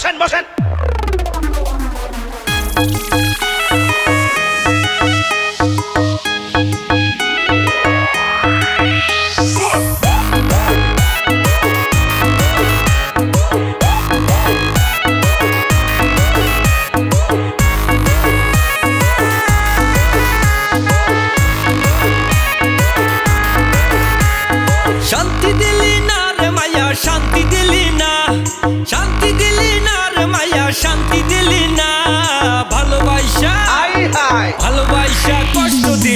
বসেন বসেন।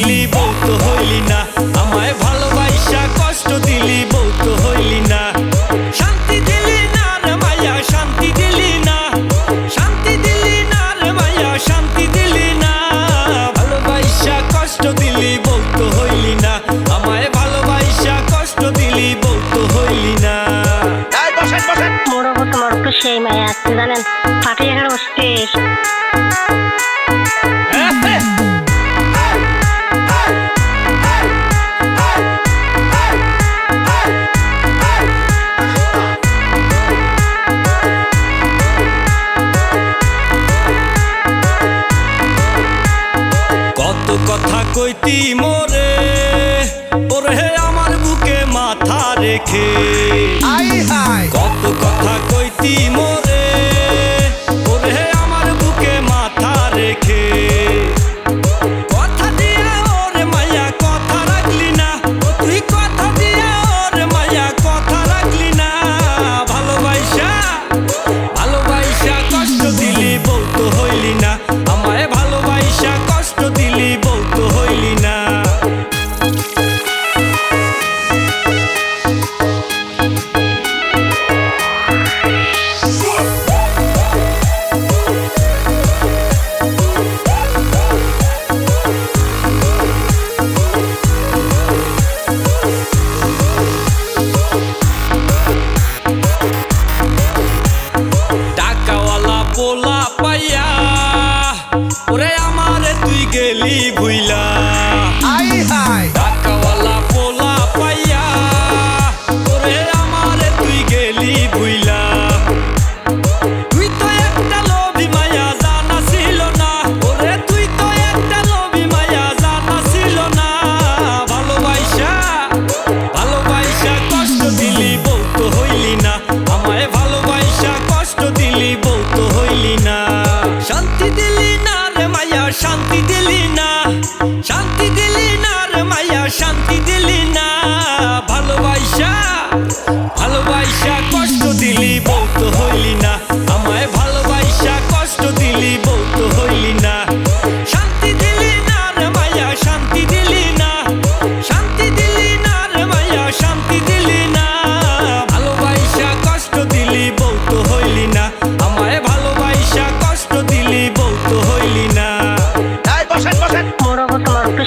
দিলি বউ হইলি না। আমায় ভালোবাসা কষ্ট দিলি বউ হইলি না। শান্তি দিলি না মায়া শান্তি দিলি না। শান্তি দিলি না মায়া শান্তি দিলি না। ভালোবাসা কষ্ট দিলি বউ হইলি না। আমায় ভালোবাসা কষ্ট দিলি বউ হইলি না। সেই মায়া জানেন। পাঠিয়ে বসতে। দৈতি মরে ওরে আমার বুকে মাথা রেখে।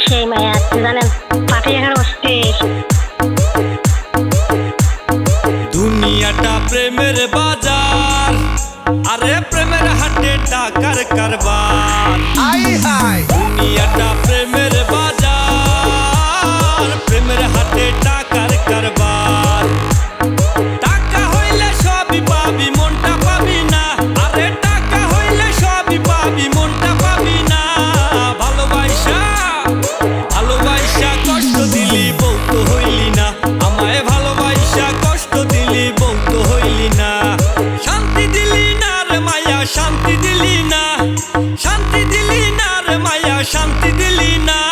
সেই মায়া আপনি জানেন পাখি এখানে অস্থির দুনিয়াটা প্রেমের বাজার আরে প্রেমের হাটে টাকার কারবার। আই হাই দুনিয়াটা শান্তি দিলি না শান্তি দিলি না রে মায়া শান্তি দিলি না।